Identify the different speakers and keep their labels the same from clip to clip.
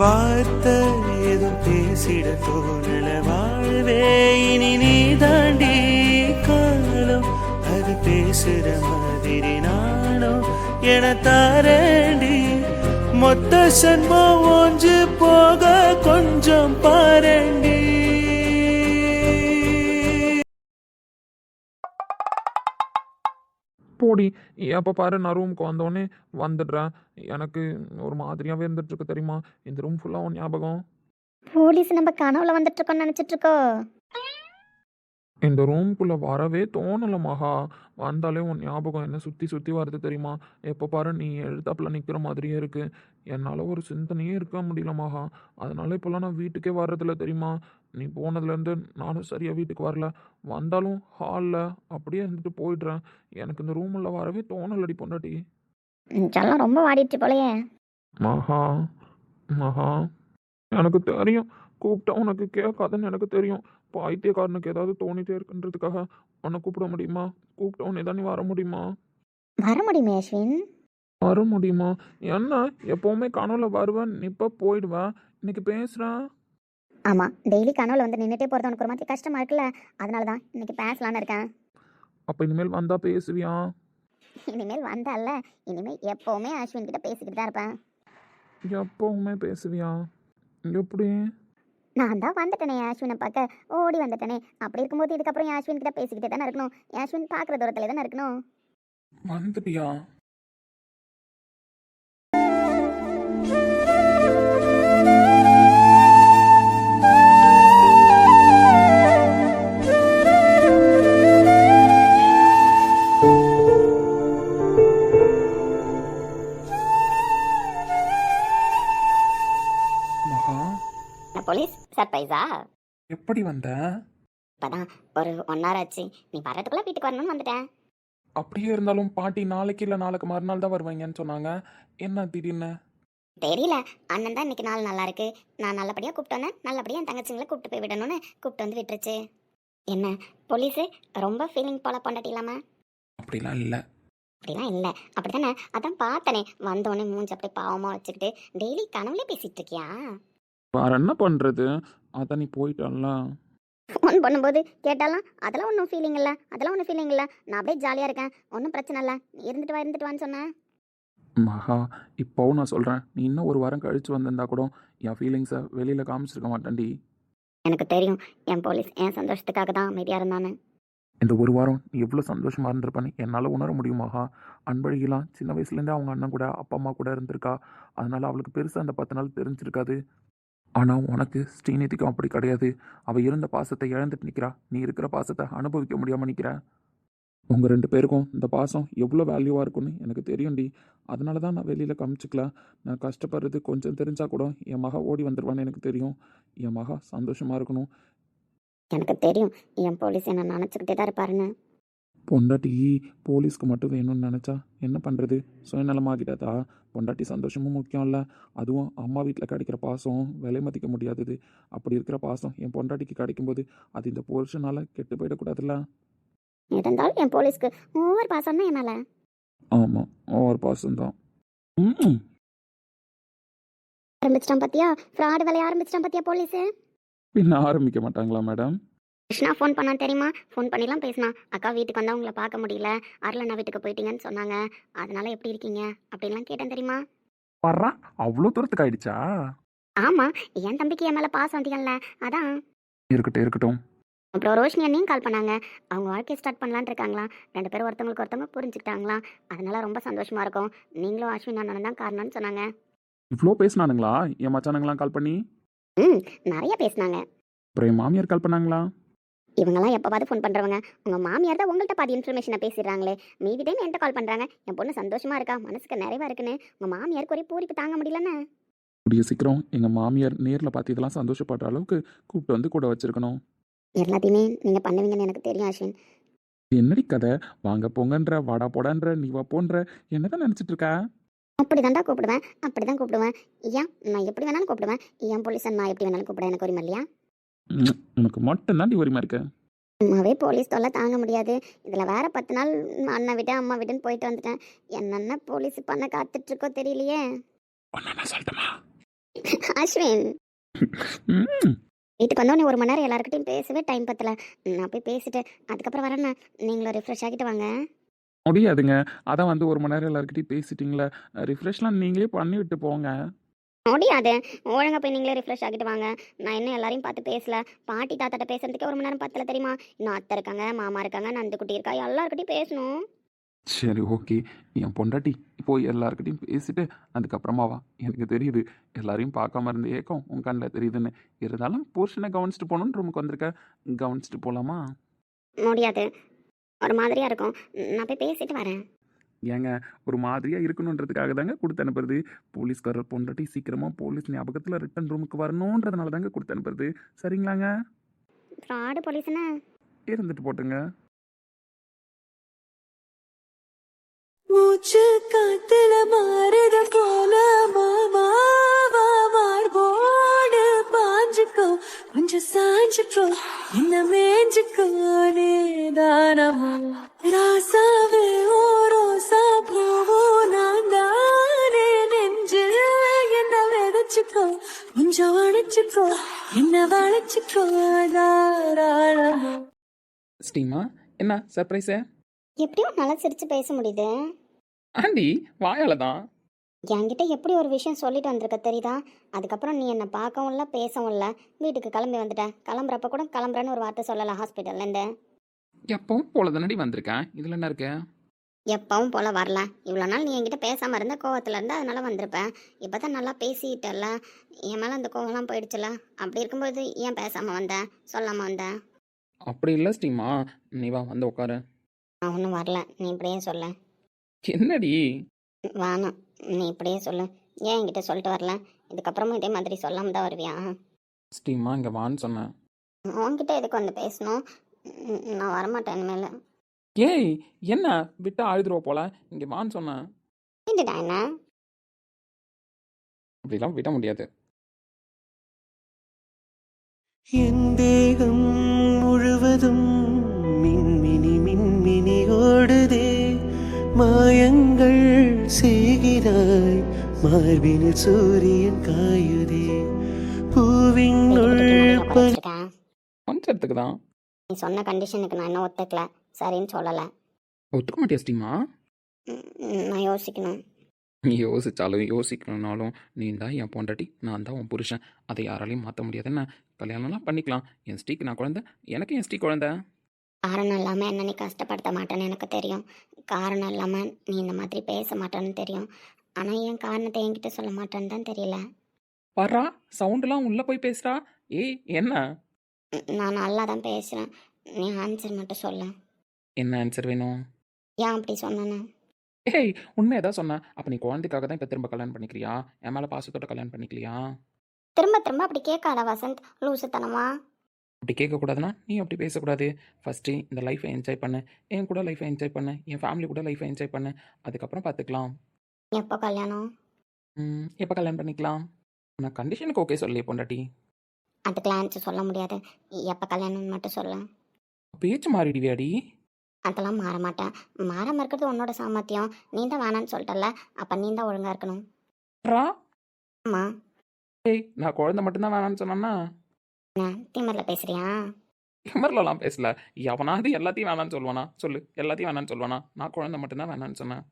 Speaker 1: வார்த்தை ஏதும் பேசிட தோணல. வாழ்வே இனி நீ தாண்டி காலம் அது பேசுற மாதிரி நானும் என தாரண்டி. மொத்த சன்மம் ஒன்று போக கொஞ்சம் பாரண்டி
Speaker 2: போடி எப்போ பாரு நான் ரூமுக்கு வந்தோடனே வந்துடுறேன். எனக்கு ஒரு மாதிரியாகவே இருந்துட்டுருக்கு தெரியுமா? இந்த ரூம் ஃபுல்லாக உன் ஞாபகம்?
Speaker 3: போலீஸ் நம்ம கனவுல வந்துட்டு இருக்கோம்னு நினைச்சிட்டு இருக்கோ
Speaker 2: இந்த ரூம்குள்ளே வரவே தோணலை மகா. வந்தாலே உன் ஞாபகம் என்ன சுற்றி சுற்றி வருது தெரியுமா? எப்போ பாரு நீ எழுத்தாப்புல நிற்கிற மாதிரியே இருக்கு. என்னால் ஒரு சிந்தனையே இருக்க முடியல மகா. அதனால இப்போல்லாம் நான் வீட்டுக்கே வர்றதில்ல தெரியுமா? நீ போனதுலேருந்து நானும் சரியாக வீட்டுக்கு வரல. வந்தாலும் ஹாலில் அப்படியே இருந்துட்டு போயிடுறேன். எனக்கு இந்த ரூமில் வரவே தோணலடி பொண்டாட்டி.
Speaker 3: நெஞ்செல்லாம் ரொம்ப வாடிடுச்சு போலயே.
Speaker 2: மகா மகா. எனக்கு தெரியும். கூப்பிட்டா உனக்கு கேட்காதுன்னு எனக்கு தெரியும். பைத்தியக்காரனுக்கு ஏதாவது தோணிட்டே இருக்குன்றதுக்காக உன்னை கூப்பிட முடியுமா? கூப்பிட்ட உடனே தான் வர முடியுமா?
Speaker 3: வர முடியுமே அஸ்வின்?
Speaker 2: வர முடியுமா? என்ன? எப்போவுமே கனவுல வருவேன் இப்போ போயிடுவேன். இன்னைக்கு பேசுகிறேன்
Speaker 3: ஆமா டெய்லி கனவுல வந்து நின்றுட்டே போறது உனக்கு ஒரு மாதிரி கஷ்டமா இருக்குல்ல? அதனால தான் இன்னைக்கு பேசலாம்னு இருக்கேன்.
Speaker 2: அப்போ இனிமேல் வந்தால் பேசுவியா?
Speaker 3: இனிமேல் வந்தல்ல இனிமேல் எப்பவுமே அஸ்வின் கிட்ட பேசிக்கிட்டு தான் இருப்பேன்.
Speaker 2: எப்போவுமே பேசுவியா? எப்படி?
Speaker 3: நான் தான் வந்துட்டேனே அஸ்வினை பார்க்க. ஓடி வந்துட்டேனே. அப்படி இருக்கும்போது இதுக்கப்புறம் என் அஸ்வின் கிட்ட பேசிக்கிட்டே தானே இருக்கணும்? என் அஸ்வின் பார்க்குற தூரத்துல தானே இருக்கணும்?
Speaker 2: வந்துட்டியா?
Speaker 3: போலீஸ் சர்ப்ரைஸா?
Speaker 2: எப்படி வந்த?
Speaker 3: இப்பதான் ஒரு ஒன் ஹவர் ஆச்சு. நீ வர்றதுக்குள்ள வீட்டுக்கு வரணும்னு வந்துட்டேன்.
Speaker 2: அப்படியே இருந்தாலும் பாட்டி நாளைக்கு இல்லை நாளைக்கு மறுநாள் தான் வருவாங்கன்னு சொன்னாங்க. என்ன திடீர்னு?
Speaker 3: தெரியல. அண்ணன் தான் இன்னைக்கு நாள் நல்லா இருக்கு. நான் நல்லபடியாக கூப்பிட்டு வந்தேன். நல்லபடியாக என் தங்கச்சிங்களை கூப்பிட்டு போய் விடணும்னு கூப்பிட்டு வந்து விட்டுருச்சு. என்ன போலீஸு? ரொம்ப ஃபீலிங் போல பொண்டாட்டி இல்லாம.
Speaker 2: அப்படிலாம் இல்லை.
Speaker 3: அப்படிலாம் இல்லை. அப்படிதானே அதான் பார்த்தனே. வந்தோடனே மூஞ்சி அப்படியே பாவமாக வச்சுக்கிட்டு டெய்லி கனவுலே பேசிட்டு இருக்கியா?
Speaker 2: வேற என்ன பண்ணுறது அதான் நீ போயிட்டல்ல
Speaker 3: ஃபோன் பண்ணும்போது கேட்டாலாம் அதெல்லாம் ஒன்றும் ஃபீலிங் இல்லை. அதெல்லாம் ஒன்றும் ஃபீலிங் இல்லை. நான் அப்படியே ஜாலியாக இருக்கேன். ஒன்றும் பிரச்சனை இல்லை. நீ இருந்துட்டு வா இருந்துட்டு வான்னு சொன்னேன்
Speaker 2: மகா இப்போவும் நான் சொல்கிறேன் நீ இன்னும் ஒரு வாரம் கழிச்சு வந்திருந்தா கூட என் ஃபீலிங்ஸை வெளியில் காமிச்சிருக்க மாட்டேன்டி.
Speaker 3: எனக்கு தெரியும். என் போலீஸ் என் சந்தோஷத்துக்காக தான் அமைதியாக இருந்தான்னு
Speaker 2: இந்த ஒரு வாரம் நீ எவ்வளோ சந்தோஷமாக இருந்திருப்பான்னு என்னால் உணர முடியும் மகா. அன்பழகிலாம் சின்ன வயசுலேருந்தே அவங்க அண்ணன் கூட அப்பா அம்மா கூட இருந்திருக்கா. அதனால் அவளுக்கு பெருசாக அந்த பத்து நாள் தெரிஞ்சிருக்காது. ஆனால் உனக்கு ஸ்ரீநிதிக்கும் அப்படி கிடையாது. அவள் இருந்த பாசத்தை இழந்துட்டு நிற்கிறா நீ இருக்கிற பாசத்தை அனுபவிக்க முடியாமல் நிற்கிற உங்கள் ரெண்டு பேருக்கும் இந்த பாசம் எவ்வளோ வேல்யூவாக இருக்கும்னு எனக்கு தெரியும்டி. அதனால தான் நான் வெளியில் காமிச்சிக்கல. நான் கஷ்டப்படுறது கொஞ்சம் தெரிஞ்சால் கூட என் மகா ஓடி வந்துடுவான்னு எனக்கு தெரியும். என் மகா சந்தோஷமாக இருக்கணும்.
Speaker 3: எனக்கு தெரியும். என் போலீஸ் என்ன நினச்சிக்கிட்டே தான் இருப்பாருன்னு.
Speaker 2: பொண்டாட்டி போலீஸ்க்கு மட்டும் வேணும்னு நினச்சா என்ன பண்ணுறது சுயநலமாகிட்டதா? பொண்டாட்டி சந்தோஷமும் முக்கியம் இல்லை அதுவும் அம்மா வீட்டில் கிடைக்கிற பாசம் விலை மதிக்க முடியாதது. அப்படி இருக்கிற பாசம் என் பொண்டாட்டிக்கு கிடைக்கும்போது அது இந்த புருஷனால் கெட்டு போயிடக்கூடாதுல்ல
Speaker 3: இருந்தாலும் என் போலீஸ்க்கு ஓவர் பாசம்னா என்னால?
Speaker 2: ஆமாம் ஒரு பாசம்தான். ம்
Speaker 3: ஆரம்பிச்சிட்டான் பாத்தியா? ஃப்ராடு வேலைய ஆரம்பிச்சிட்டான் பாத்தியா போலீஸ்?
Speaker 2: பின்ன ஆரம்பிக்க மாட்டாங்களா மேடம்?
Speaker 3: கிருஷ்ணா ஃபோன் பண்ணான் தெரியுமா? ஃபோன் பண்ணிலாம் பேசினான். அக்கா வீட்டுக்கு வந்தா உங்களை பார்க்க முடியல. அருளண்ணா வீட்டுக்கு போயிட்டீங்கன்னு சொன்னாங்க. அதனால எப்படி இருக்கீங்க? அப்படின்லாம் கேட்டேன் தெரியுமா?
Speaker 2: வர்றா. அவ்வளோ தூரத்துக்கு ஆயிடுச்சா?
Speaker 3: ஆமா. என் தம்பிக்கு என் மேல பாசம் அதிகம்ல. அதான்.
Speaker 2: இருக்கட்டும் இருக்கட்டும்.
Speaker 3: அப்புறம் ரோஷினி அண்ணியும் கால் பண்ணாங்க. அவங்க வாழ்க்கையை ஸ்டார்ட் பண்ணலான்னு இருக்காங்களா ரெண்டு பேரும் ஒருத்தவங்களுக்கு ஒருத்தவங்க புரிஞ்சுக்கிட்டாங்களா அதனால ரொம்ப சந்தோஷமா இருக்கும். நீங்களும் அஸ்வின் அண்ணனும் தான் காரணம்னு சொன்னாங்க.
Speaker 2: இவ்வளோ பேசினானுங்களா? என் மச்சானுங்களாம் கால் பண்ணி?
Speaker 3: ம் நிறைய பேசினாங்க.
Speaker 2: அப்புறம் என் மாமியார் கால் பண்ணாங்களா?
Speaker 3: இவங்கெல்லாம் எப்போவாது ஃபோன் பண்ணுறவங்க உங்கள் மாமியார் தான் உங்கள்கிட்ட பாதி இன்ஃபர்மேஷனை பேசிடுறாங்களே. மீதி டைம் என்கிட்ட கால் பண்ணுறாங்க என் பொண்ணு சந்தோஷமா இருக்கா? மனசுக்கு நிறைவா இருக்குன்னு. உங்கள் மாமியாருக்கு ஒரே பூரிப்பு தாங்க முடியலன்னு.
Speaker 2: கூடிய சீக்கிரம் எங்கள் மாமியார் நேரில் பார்த்து இதெல்லாம் சந்தோஷப்படுற அளவுக்கு கூப்பிட்டு வந்து கூட வச்சிருக்கணும்.
Speaker 3: எல்லாத்தையுமே நீங்கள் பண்ணுவீங்கன்னு எனக்கு தெரியும் அஸ்வின்.
Speaker 2: என்னடி கதை? வாங்க போங்கன்ற வாடா போடான்ற நீ வா போன்ற. என்னதான் நினச்சிட்டு இருக்க?
Speaker 3: அப்படி தான்டா கூப்பிடுவேன். அப்படி தான் கூப்பிடுவேன். ஏன்? நான் எப்படி வேணாலும் கூப்பிடுவேன். என் போலீஸை நான் எப்படி வேணாலும் கூப்பிட எனக்கு உரிமை இல்லையா
Speaker 2: ம், உனக்கு மட்டும்தான் டி உரிமை இருக்க?
Speaker 3: அம்மாவே போலீஸ் தொல்லை தாங்க முடியாது. இதில் வேற பத்து நாள் அண்ணன் விட்டு அம்மா விட்டுன்னு போயிட்டு வந்துட்டேன். என்னென்ன போலீஸ் பண்ண காத்துட்ருக்கோ தெரியலையே.
Speaker 2: ஒன்று நான் சொல்லட்டுமா?
Speaker 3: அஸ்வின்.
Speaker 2: ம்.
Speaker 3: வீட்டுக்கு வந்தோடனே ஒரு மணி நேரம் எல்லாருக்கிட்டையும் பேசவே டைம் பத்தல. நான் போய் பேசிட்டு அதுக்கப்புறம் வரேண்ணா நீங்களும் ரிஃப்ரெஷ் ஆகிட்டு வாங்க.
Speaker 2: முடியாதுங்க. அதான் வந்து ஒரு மணி நேரம் எல்லாருக்கிட்டையும் பேசிட்டீங்களே. ரிஃப்ரெஷ்லாம் நீங்களே பண்ணி விட்டு போங்க.
Speaker 3: முடியாது. ஒழுங்கா போய் நீங்களே ரிஃப்ரெஷ் ஆகிட்டு வாங்க. நான் இன்னும் எல்லாரையும் பார்த்து பேசல? பாட்டி தாத்தாட்ட பேசுறதுக்கே ஒரு மணி நேரம் பத்தல தெரியுமா? இன்னும் அத்தை இருக்காங்க மாமா இருக்காங்க நந்துக்குட்டி இருக்கா எல்லாருக்கிட்டையும் பேசணும்.
Speaker 2: சரி ஓகே. என் பொண்டாட்டி இப்போ எல்லாருக்கிட்டையும் பேசிட்டு அதுக்கப்புறமா வா. எனக்கு தெரியுது எல்லாரையும் பார்க்காம இருந்த ஏக்கம் உன் கண்ணில் தெரியுதுன்னு. இருந்தாலும் புருஷனை கவனிச்சிட்டு போகணுன்னு ரூமுக்கு வந்திருக்க. கவனிச்சிட்டு போகலாமா
Speaker 3: முடியாது. ஒரு மாதிரியா இருக்கும். நான் போய் பேசிட்டு வரேன்.
Speaker 2: ஏங்க ஒரு மாதிரியாக இருக்கணுன்றதுக்காக தாங்க கொடுத்து அனுப்புறது. போலீஸ்காரர் பொண்டாட்டி சீக்கிரமாக போலீஸ் ஞாபகத்தில் ரிட்டன் ரூமுக்கு வரணுன்றதுனால தாங்க கொடுத்து அனுப்புறது. சரிங்களாங்க?
Speaker 3: ஃப்ராடு போலீஸ்னா
Speaker 2: இருந்துட்டு போட்டுங்க
Speaker 4: மூச்சு காத்துல மாறுத போல மார்போடு பாஞ்சுக்கோ. கொஞ்சம் சாஞ்சுக்கோ என்ன மேஞ்சுக்கோ நீதானமோ ராசாவே ஓ கொஞ்சம் அணைச்சுக்கோ என்ன வளைச்சுக்கோ
Speaker 2: ஸ்டீமா என்ன சர்ப்ரைஸு
Speaker 3: எப்படியும் நல்லா சிரிச்சு பேச முடியுது.
Speaker 2: ஆண்டி வாயால தான்.
Speaker 3: என்கிட்ட எப்படி ஒரு விஷயம் சொல்லிட்டு வந்திருக்க தெரியுதா? அதுக்கப்புறம் நீ என்னை பார்க்கவும் இல்லை பேசவும் இல்லை. வீட்டுக்கு கிளம்பி வந்துட்டேன். கிளம்புறப்ப கூட கிளம்புறேன்னு ஒரு வார்த்தை சொல்லலை ஹாஸ்பிட்டல்லேருந்து
Speaker 2: எப்பவும் போல தானடி வந்திருக்கேன் இதில் என்ன இருக்கு?
Speaker 3: எப்பவும் போல வரல. இவ்வளோ நாள் நீ என்கிட்ட பேசாமல் இருந்த கோவத்தில் இருந்து அதனால வந்திருப்பேன் இப்போ தான் நல்லா பேசிட்டல என் மேலே அந்த கோவம்லாம் போயிடுச்சுல. அப்படி இருக்கும்போது ஏன் பேசாமல் வந்தேன் சொல்லாமல் வந்தேன்
Speaker 2: அப்படி இல்லை ஸ்டீமா நீ வா வந்து உட்காரு
Speaker 3: நான் ஒன்றும் வரல. நீ இப்படியே சொல்ல.
Speaker 2: என்னடி?
Speaker 3: வேணாம். நீ இப்படியே சொல்லு. ஏன் என்கிட்ட சொல்லிட்டு வரல? இதுக்கப்புறமும் இதே மாதிரி சொல்லாமல் தான் வருவியா?
Speaker 2: ஸ்டீமா இங்கே வான்னு சொன்னேன்.
Speaker 3: உன்கிட்ட எதுக்கு வந்து பேசணும்? நான் வரமாட்டேன் இனிமேல்.
Speaker 2: ஏய் என்ன? விட்டா அழுதுருவ போல. இங்கே வான்னு சொன்னேன்
Speaker 3: என்ன?
Speaker 2: அப்படிலாம் விட முடியாது.
Speaker 1: என் தேகம் முழுவதும் மின்மினி மின்மினி ஓடுதே. மாயங்கள் செய்கிறாய் மார்பினில் சூரியன் காயுதே. பூவினுள் பனி
Speaker 3: வச்சிருக்கேன்.
Speaker 2: கொஞ்சத்துக்கு தான்
Speaker 3: நீ சொன்ன கண்டிஷனுக்கு நான் இன்னும் ஒத்துக்கல. சரின்னு சொல்லலை.
Speaker 2: ஒத்துக்க மாட்டியா
Speaker 3: ம், நான் யோசிக்கணும்.
Speaker 2: நீ யோசிச்சாலும் யோசிக்கணும்னாலும் நீ தான் என் பொண்டாட்டி நான் தான் உன் புருஷன். அதை யாராலையும் மாற்ற முடியாது என்ன கல்யாணம்லாம் பண்ணிக்கலாம். என் ஸ்டீக்கு நான் குழந்தை எனக்கு என் ஸ்டீ குழந்தை.
Speaker 3: காரணம் இல்லாமல் என்ன நீ கஷ்டப்படுத்த மாட்டேன்னு எனக்கு தெரியும். காரணம் இல்லாமல் நீ இந்த மாதிரி பேச மாட்டேன்னு தெரியும். ஆனால் ஏன் காரணத்தை என்கிட்ட சொல்ல மாட்டேன்னு தான் தெரியல.
Speaker 2: வர்றா சவுண்டெல்லாம் உள்ளே போய் பேசுறா ஏய் என்ன?
Speaker 3: ம், நான் நல்லா தான் பேசுகிறேன் நீ ஆன்சர் மட்டும் சொல்ல.
Speaker 2: என்ன ஆன்சர் வேணும்?
Speaker 3: ஏன் அப்படி சொன்னேன்னு?
Speaker 2: ஏய் உண்மையை தான் சொன்னேன். அப்போ நீ குழந்தைக்காக தான் இப்போ திரும்ப கல்யாணம் பண்ணிக்கிறியா? என் மேலே பாசத்தோட கல்யாணம் பண்ணிக்கலையா
Speaker 3: திரும்ப திரும்ப அப்படி கேட்காத வசந்த். லூசுத்தனமா?
Speaker 2: அப்படி கேட்கக்கூடாதுன்னா நீ அப்படி பேசக்கூடாது. ஃபஸ்ட்டு இந்த லைஃப்பை என்ஜாய் பண்ணு. என் கூட லைஃப்பை என்ஜாய் பண்ணு. என் ஃபேமிலி கூட லைஃப்பை என்ஜாய் பண்ணு. அதுக்கப்புறம் பார்த்துக்கலாம்
Speaker 3: எப்போ கல்யாணம்?
Speaker 2: ம், எப்போ கல்யாணம் பண்ணிக்கலாம்? நான் கண்டிஷனுக்கு ஓகே சொல்லலையே பொண்டாட்டி.
Speaker 3: அதுக்கெல்லாம் ஆன்சர் சொல்ல முடியாது. எப்போ கல்யாணம்னு மட்டும் சொல்ல
Speaker 2: பேச்சு மாறிடுவியாடி?
Speaker 3: அதெல்லாம் மாற மாட்டேன். மாறாம இருக்கிறது உன்னோட சாமர்த்தியம். நீ தான் வேணான்னு சொல்லிட்டல அப்போ நீ தான் ஒழுங்காக இருக்கணும்.
Speaker 2: ரா
Speaker 3: ஆமா
Speaker 2: ஏய் நான் குழந்தை மட்டும்தான் வேணாம்னு சொன்னேன்னா?
Speaker 3: என்ன? திமிரில் பேசுறியா?
Speaker 2: கிமர்லலாம் பேசல. எவனாவது எல்லாத்தையும் வேணாம்னு சொல்லுவானா? சொல்லு. எல்லாத்தையும் வேணாம்னு சொல்லுவானா? நான் குழந்தை மட்டும்தான் வேணாம்னு சொன்னேன்.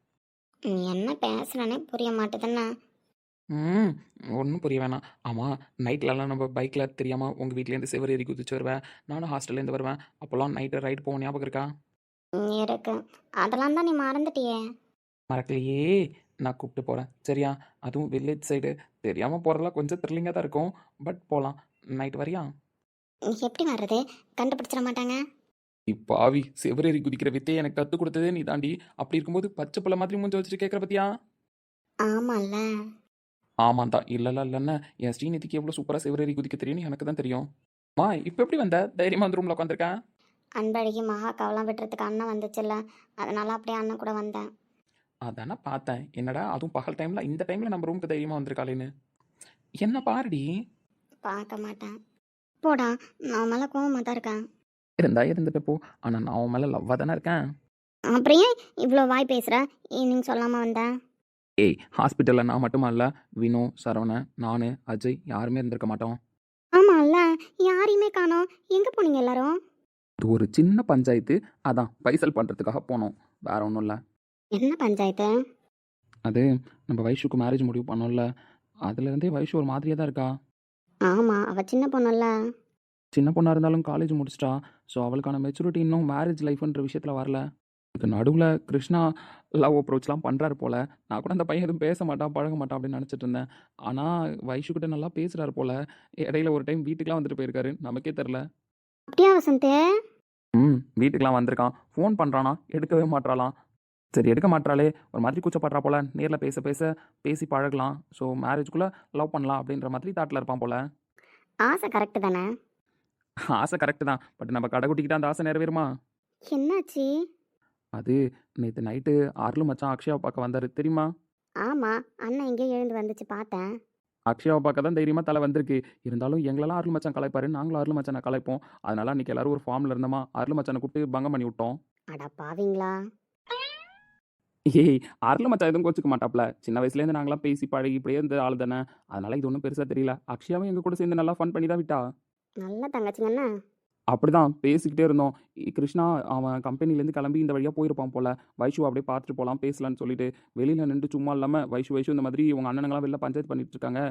Speaker 3: நீ என்ன பேசுறனே புரிய மாட்டேதுன்னா.
Speaker 2: ம் ஒன்றும் புரிய வேணாம். ஆமாம் நைட்லலாம் நம்ம பைக்கில் தெரியாமல் உங்கள் வீட்லேருந்து சிவர் ஏறி குதிச்சு வருவேன். நானும் ஹாஸ்டல்லேருந்து வருவேன். அப்போல்லாம் நைட்டு ரைடு போக ஞாபகம் இருக்கா?
Speaker 3: இருக்கு. அதெல்லாம் தான் நீ மறந்துட்டியே.
Speaker 2: மறக்கலையே. நான் கூப்பிட்டு போகிறேன் சரியா? அதுவும் வில்லேஜ் சைடு தெரியாமல் போகிறதெல்லாம் கொஞ்சம் த்ரில்லிங்காக தான் இருக்கும். பட் போகலாம் நைட் வரியா?
Speaker 3: எப்படி வர்றது? கண்டுபிடிச்சிட மாட்டாங்க.
Speaker 2: இப்பாவி சிவரேறி குதிக்கிற வித்தையை எனக்கு கற்றுக் கொடுத்ததே நீ தாண்டி அப்படி இருக்கும்போது பச்சை பிள்ளை மாதிரி மூஞ்சி வச்சுட்டு கேட்குற பத்தியா?
Speaker 3: ஆமால்ல.
Speaker 2: தான் இல்லைல்ல இல்லைன்னு என் ஸ்ரீநிதிக்கு எவ்வளோ சூப்பராக சிவரேறி குதிக்க தெரியும்னு எனக்கு தான் தெரியும். மா இப்போ எப்படி வந்த? தைரியமாக அந்த ரூமில் உட்காந்துருக்கேன்
Speaker 3: அன்பழகி மகாக்காவெல்லாம் விட்டுறதுக்கு அண்ணன் வந்துச்சுல்ல. அதனால அப்படியே அண்ணன் கூட வந்தேன்.
Speaker 2: அதானே பார்த்தேன். என்னடா அதுவும் பகல் டைமில் இந்த டைமில் நம்ம ரூமுக்கு தைரியமாக வந்திருக்காளேன்னு. என்ன பாருடி?
Speaker 3: பார்க்க மாட்டேன். போடா நான் மேலே கோவமாக தான் இருக்கேன்.
Speaker 2: இருந்தா இருந்துட்டு போ. ஆனால் நான் உன் மேலே லவ்வாக தானே இருக்கேன்?
Speaker 3: அப்புறம் ஏன் இவ்வளோ வாய் பேசுகிற ஈவினிங் சொல்லாமல் வந்தேன்
Speaker 2: ஏய் ஹாஸ்பிட்டலில் நான் மட்டுமா இல்லை? வினோ சரவணன் நான் அஜய் யாருமே இருந்திருக்க மாட்டோம்.
Speaker 3: ஆமாம்ல யாரையுமே காணோம். எங்கே போனீங்க எல்லாரும்?
Speaker 2: இது ஒரு சின்ன பஞ்சாயத்து. அதான் பைசல் பண்ணுறதுக்காக போனோம். வேற ஒன்றும் இல்லை.
Speaker 3: என்ன பஞ்சாயத்து?
Speaker 2: அது நம்ம வைஷுக்கு மேரேஜ் முடிவு பண்ணோம்ல. அதுலேருந்தே வைஷு ஒரு மாதிரியாக தான் இருக்கா?
Speaker 3: ஆமாம் அவள் சின்ன பொண்ணுல்ல.
Speaker 2: சின்ன பொண்ணாக இருந்தாலும் காலேஜ் முடிச்சிட்டா. ஸோ அவளுக்கான மெச்சூரிட்டி இன்னும் மேரேஜ் லைஃப்ன்ற விஷயத்தில் வரல. இதுக்கு நடுவில் கிருஷ்ணா லவ் அப்ரோச்லாம் பண்ணுறாரு போல். நான் கூட அந்த பையன் எதுவும் பேச மாட்டான் பழக மாட்டான் அப்படின்னு நினச்சிட்டு இருந்தேன். ஆனால் வைஷு கிட்ட நல்லா பேசுகிறாரு போல். இடையில ஒரு டைம் வீட்டுக்குலாம் வந்துட்டு போயிருக்காரு. நமக்கே தெரில
Speaker 3: அப்படியா வசந்த்?
Speaker 2: ம் வீட்டுக்குலாம் வந்திருக்கான். ஃபோன் பண்ணுறானா எடுக்கவே மாட்றாளாம் சரி எடுக்க மாட்றாளே. ஒரு மாதிரி கூச்சப்படுறா போல. நேரில் பேச பேச பேசி பழகலாம். ஸோ மேரேஜ்குள்ளே லவ் பண்ணலாம் அப்படின்ற மாதிரி தாட்டில் இருப்பான் போல.
Speaker 3: ஆசை கரெக்டு தானே?
Speaker 2: ஆசை கரெக்டு தான். பட் நம்ம கடைக்குட்டிக்கிட்ட அந்த ஆசை நிறைவேறுமா?
Speaker 3: என்னாச்சு?
Speaker 2: அது நேற்று நைட்டு அருள் மச்சான் அக்ஷயாவை பார்க்க வந்தார். தெரியுமா?
Speaker 3: ஆமாம் அண்ணன் எங்கேயோ எழுந்து வந்துச்சு பார்த்தேன்.
Speaker 2: அக்ஷயாவை பார்க்க தான் தைரியமாக தலை வந்திருக்கு. இருந்தாலும் எங்களெல்லாம் அருள் மச்சான் கலைப்பாரு நாங்களும் அருள் மச்சானை கலைப்போம் அதனால அன்றைக்கி எல்லாரும் ஒரு ஃபார்மில் இருந்தோமா அருள் மச்சானை கூப்பிட்டு பங்கம் பண்ணி விட்டோம்.
Speaker 3: அட பாவீங்களா?
Speaker 2: ஏய் அருள் மச்சான் எதுவும் கோச்சிக்க மாட்டாப்ல. சின்ன வயசுலேருந்து நாங்களாம் பேசி பழகி இப்படியே இருந்த ஆள் தானே. அதனால இது ஒன்றும் பெருசாக தெரியல. அக்ஷயாவும் எங்கள் கூட சேர்ந்து நல்லா ஃபன் பண்ணி தான் விட்டா.
Speaker 3: நல்ல தங்கச்சிங்கண்ணா
Speaker 2: அப்படிதான் பேசிக்கிட்டே இருந்தோம். கிருஷ்ணா அவன் கம்பெனிலேருந்து கிளம்பி இந்த வழியாக போயிருப்பான் போல. வைஷு அப்படியே பார்த்துட்டு போகலாம் பேசலான்னு சொல்லிட்டு. வெளியில் நின்று சும்மா இல்லாமல் வைஷு வைஷு இந்த மாதிரி உங்கள் அண்ணனுங்களாம் வெளில பஞ்சாயத்து பண்ணிட்டு இருக்காங்க.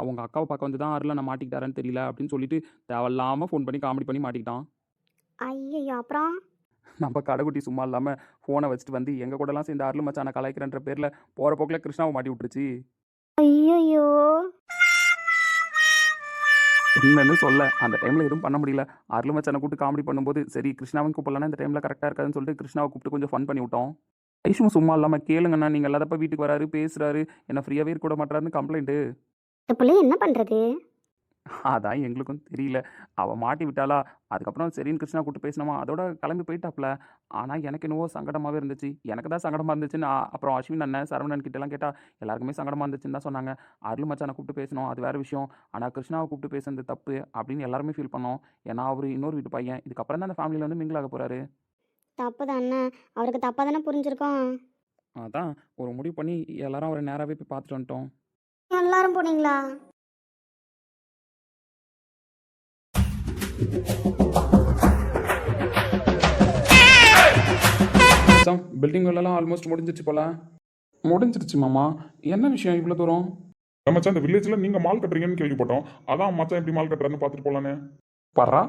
Speaker 2: அவங்க அக்காவை பார்க்க வந்து தான் அருளை நான் மாட்டிக்கிட்டாரன்னு தெரியல அப்படின்னு சொல்லிட்டு தேவையில்லாமல் ஃபோன் பண்ணி காமெடி பண்ணி மாட்டிக்கிட்டான்.
Speaker 3: ஐயோ அப்புறம்?
Speaker 2: நம்ம கடைக்குட்டி சும்மா இல்லாமல் ஃபோனை வச்சுட்டு வந்து எங்கள் கூடலாம் சேர்ந்து அருள் மச்சானை கலாய்க்கிறன்ற பேரில் போகிற போக்கில் கிருஷ்ணாவை மாட்டி விட்டுருச்சு.
Speaker 3: ஐயோ
Speaker 2: என்னன்னு சொல்ல. அந்த டைமில் எதுவும் பண்ண முடியல. அருள் மச்சானை கூப்பிட்டு காமெடி பண்ணும்போது சரி கிருஷ்ணாவும் கூப்பிடலாம் இந்த டைமில் கரெக்டாக இருக்காதுன்னு சொல்லிட்டு கிருஷ்ணாவை கூப்பிட்டு கொஞ்சம் ஃபன் பண்ணி விட்டோம். ஐஷும் சும்மா இல்லாமல் கேளுங்கண்ணா நீங்கள் இல்லாதப்ப வீட்டுக்கு வராரு பேசுகிறாரு என்ன ஃப்ரீயாகவே இருக்க மாட்டாருன்னு கம்ப்ளைண்ட்டு
Speaker 3: பிள்ளை என்ன பண்ணுறது
Speaker 2: அதான் எங்களுக்கும் தெரியல. அவள் மாட்டி விட்டாளா? அதுக்கப்புறம் சரின்னு கிருஷ்ணா கூப்பிட்டு பேசினோமா? அதோட கிளம்பி போயிட்டாப்ல. ஆனால் எனக்கு என்னவோ சங்கடமாகவே இருந்துச்சு. எனக்கு தான் சங்கடமாக இருந்துச்சுன்னு அப்புறம் அஸ்வின் அண்ணன் சரவணன் கிட்டலாம் கேட்டால் எல்லாருக்குமே சங்கடமாக இருந்துச்சுன்னு தான் சொன்னாங்க. அருள் மச்சானை கூப்பிட்டு பேசணும் அது வேறு விஷயம். ஆனால் கிருஷ்ணாவை கூப்பிட்டு பேசுனது தப்பு அப்படின்னு எல்லாருமே ஃபீல் பண்ணோம். ஏன்னா அவர் இன்னொரு வீட்டு பையன். இதுக்கப்புறம் தான் அந்த ஃபேமிலியில் வந்து மிங்கிள் ஆக போகிறாரு
Speaker 3: தப்பு தான் அவருக்கு தப்பாக தானே புரிஞ்சிருக்கோம்.
Speaker 2: அதான் ஒரு முடிவு பண்ணி எல்லாரும் அவரை நேராகவே போய் பார்த்துட்டு வந்துட்டோம்.
Speaker 3: எல்லாரும் போனீங்களா?
Speaker 2: பில்டிங் வேலைலாம் ஆல்மோஸ்ட் முடிஞ்சிச்சு போல. முடிஞ்சிருச்சு மாமா. என்ன விஷயம் இவ்வளோ தூரம்?
Speaker 5: நம்ம மச்சான் இந்த வில்லேஜ்ல நீங்க மால் கட்டுறீங்கன்னு கேள்விப்பட்டோம். அதான் மச்சான் எப்படி மால் கட்டுறாருன்னு பார்த்துட்டு போலான்னு.
Speaker 2: பர்றா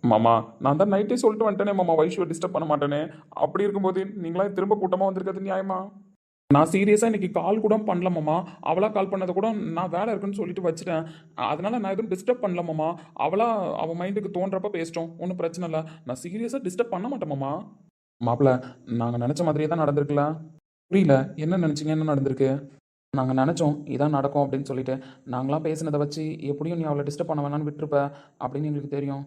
Speaker 2: மாமா நான் தான் நைட்டே சொல்லிட்டு வந்துட்டேனே மாமா. வைஷுவை டிஸ்டர்ப் பண்ண மாட்டேனே. அப்படி இருக்கும்போது நீங்களா திரும்ப கூட்டமாக வந்திருக்கிறது நியாயமா? நான் சீரியஸாக இன்னைக்கு கால் கூட பண்ணலமாம்மா அவளாக கால் பண்ணதை கூட நான் வேலை இருக்குன்னு சொல்லிட்டு வச்சுட்டேன். அதனால நான் எதுவும் டிஸ்டர்ப் பண்ணலமாம்மா அவளாக அவள் மைண்டுக்கு தோன்றப்ப பேசிட்டோம். ஒன்றும் பிரச்சனை இல்லை. நான் சீரியஸாக டிஸ்டர்ப் பண்ண மாட்டேன் மாமா. மாப்பிள்ள நாங்கள் நினச்ச மாதிரியே தான் நடந்திருக்குல்ல புரியல. என்ன நினச்சிங்க? என்ன நடந்திருக்கு? நாங்கள் நினச்சோம் இதான் நடக்கும் அப்படின்னு சொல்லிட்டு. நாங்களாம் பேசினதை வச்சு எப்படியும் நீ அவளை டிஸ்டர்ப் பண்ண வேணான்னு விட்டுருப்ப அப்படின்னு எங்களுக்கு தெரியும்.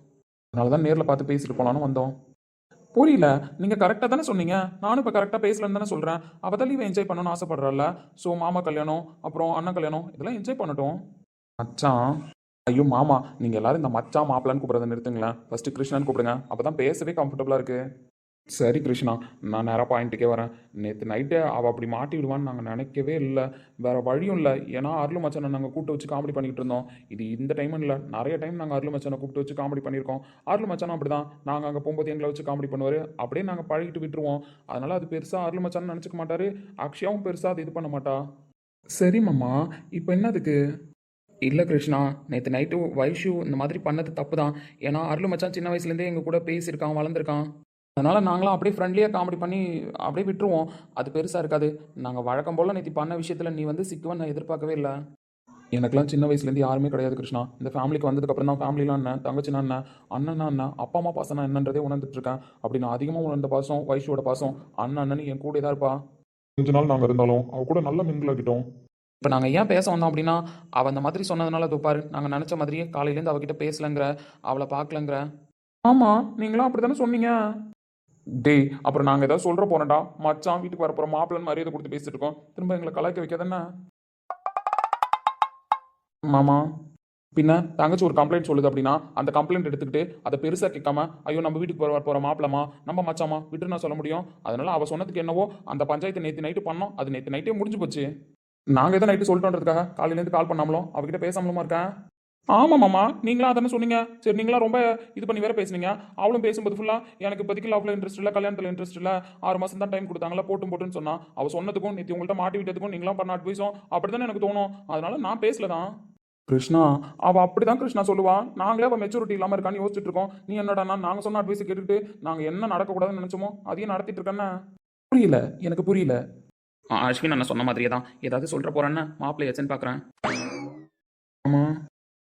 Speaker 2: அதனால தான் நேரில் பார்த்து பேசிட்டு போகலான்னு வந்தோம். புரியல. நீங்கள் கரெக்டாக தானே சொன்னீங்க. நானும் இப்போ கரெக்டாக பேசலன்னு தானே சொல்கிறேன் அவள் தான் லீவை என்ஜாய் பண்ணணும்னு ஆசைப்படுறல ஸோ மாமா கல்யாணம் அப்புறம் அண்ணன் கல்யாணம் இதெல்லாம் என்ஜாய் பண்ணட்டும். மச்சான் ஐயோ மாமா நீங்கள் எல்லாரும் இந்த மச்சான் மாப்பிள்ளான்னு கூப்பிட்றத நிறுத்துங்களேன். ஃபஸ்ட்டு கிருஷ்ணான்னு கூப்பிடுங்க. அப்போ தான் பேசவே கம்ஃபர்டபுளாக இருக்குது சரி கிருஷ்ணா நான் நேராக பாயிண்ட்டுக்கே வரேன். நேற்று நைட்டு அவள் அப்படி மாட்டி விடுவான்னு நாங்கள் நினைக்கவே இல்லை. வேறு வழியும் இல்லை. ஏன்னா அருள் மச்சானை நாங்கள் கூப்பிட்டு வச்சு காமெடி பண்ணிக்கிட்டு இருந்தோம். இது இந்த டைம் இல்லை. நிறைய டைம் நாங்கள் அருள் மச்சானை கூப்பிட்டு வச்சு காமெடி பண்ணியிருக்கோம். அருள் மச்சானும் அப்படி தான் நாங்கள் அங்கே போகும்போது எங்களை வச்சு காமெடி பண்ணுவார். அப்படியே நாங்கள் பழகிட்டு விட்டுருவோம். அதனால் அது பெருசாக அருள் மச்சான்னு நினச்சிக்க மாட்டார். அக்ஷயாவும் பெருசாக அது இது பண்ண மாட்டா. சரி மாமா இப்போ என்னதுக்கு இல்லை கிருஷ்ணா நேற்று நைட்டு வைஷு இந்த மாதிரி பண்ணது தப்பு தான் ஏன்னா அருள் மச்சான் சின்ன வயசுலேருந்தே எங்கள் கூட பேசியிருக்கான் வளர்ந்துருக்கான். அதனால் நாங்களாம் அப்படியே ஃப்ரெண்ட்லியாக காமெடி பண்ணி அப்படியே விட்டுருவோம். அது பெருசாக இருக்காது. நாங்கள் வழக்கம் போல் நேற்று பண்ண விஷயத்தில் நீ வந்து சிக்குவன்னு நான் எதிர்பார்க்கவே இல்லை. எனக்கெல்லாம் சின்ன வயசுலேருந்து யாருமே கிடையாது கிருஷ்ணா. இந்த ஃபேமிலிக்கு வந்ததுக்கப்புறம் தான் ஃபேமிலிலாம் என்ன? தங்கச்சினா என்ன? அண்ணனா என்ன? அப்பா அம்மா பாசம் என்னன்றதே உணர்ந்துட்டு இருக்கேன். அப்படி நான் அதிகமாக உணர்ந்த பாசம் வைஷுவோட பாசம். அண்ணன் அண்ணன் என் கூட தான் இருப்பா.
Speaker 5: கொஞ்ச நாள் நாங்க இருந்தாலும் அவ கூட நல்ல மிங்கிள் ஆகிட்டோம்
Speaker 2: இப்போ நாங்கள் ஏன் பேச வந்தோம் அப்படின்னா அவள் அந்த மாதிரி சொன்னதுனால துப்பாரு நாங்கள் நினச்ச மாதிரியே காலையிலேருந்து அவகிட்ட பேசலங்கிற அவளை பார்க்கலங்கிற. ஆமாம் நீங்களும் அப்படி தானே சொன்னீங்க? டேய் அப்புறம் நாங்கள் ஏதாவது சொல்கிற போனடா மச்சான் வீட்டுக்கு வர போகிற மாப்பிள்ளன்னு மரியாதை கொடுத்து பேசிட்டு இருக்கோம். திரும்ப எங்களை கலாய்க்க வைக்காதண்ணா மாமா பின்ன தங்கச்சி ஒரு கம்ப்ளைண்ட் சொல்லுது அப்படின்னா அந்த கம்ப்ளைண்ட் எடுத்துக்கிட்டு அதை பெருசாக கேட்காம ஐயோ நம்ம வீட்டுக்கு போகிற போகிற மாப்பிளமா நம்ம மச்சாமா விட்டு நான் சொல்ல முடியும். அதனால அவள் சொன்னதுக்கு என்னவோ அந்த பஞ்சாயத்து நேற்று நைட்டு பண்ணோம். அது நேற்று நைட்டே முடிஞ்சு போச்சு. நாங்கள் எதை நைட்டு சொல்லிட்டோன்றதுக்காக காலையிலேருந்து கால் பண்ணாமலும் அவகிட்ட பேசாமலுமா இருக்கேன்? ஆமாம் மாமா. நீங்களா அதானே சொன்னீங்க? சரி நீங்களா ரொம்ப இது பண்ணி வேற பேசுனீங்க. அவளும் பேசும்போது ஃபுல்லாக எனக்கு இப்போதைக்கு லவ்ல இன்ட்ரெஸ்ட் இல்லை கல்யாணத்தில் இன்ட்ரெஸ்ட் இல்லை. ஆறு மாதம் தான் டைம் கொடுத்தாங்களா? போட்டும் போட்டுன்னு சொன்னா. அவள் சொன்னதுக்கும் நேற்று உங்கள்கிட்ட மாட்டி விட்டதுக்கும் நீங்களாம் பண்ண அட்வைஸும் அப்படி தானே எனக்கு தோணும். அதனால நான் பேசல தான். கிருஷ்ணா அவள் அப்படிதான் கிருஷ்ணா சொல்லுவா. நாங்களே அவள் மெச்சூரிட்டி இல்லாமல் இருக்கான்னு யோசிச்சுட்டு இருக்கோம். நீ என்னடா நாங்கள் சொன்ன அட்வைஸ் கேட்டுட்டு நாங்கள் என்ன நடக்கக்கூடாதுன்னு நினச்சோமோ அதையும் நடத்திட்டு இருக்கேன்னு. புரியல. எனக்கு புரியல. அஸ்வின் அண்ணன் சொன்ன மாதிரியே தான். ஏதாவது சொல்ற போறேன்னு மாப்பிள்ளை எச்சன் பார்க்குறேன் ஆமாம்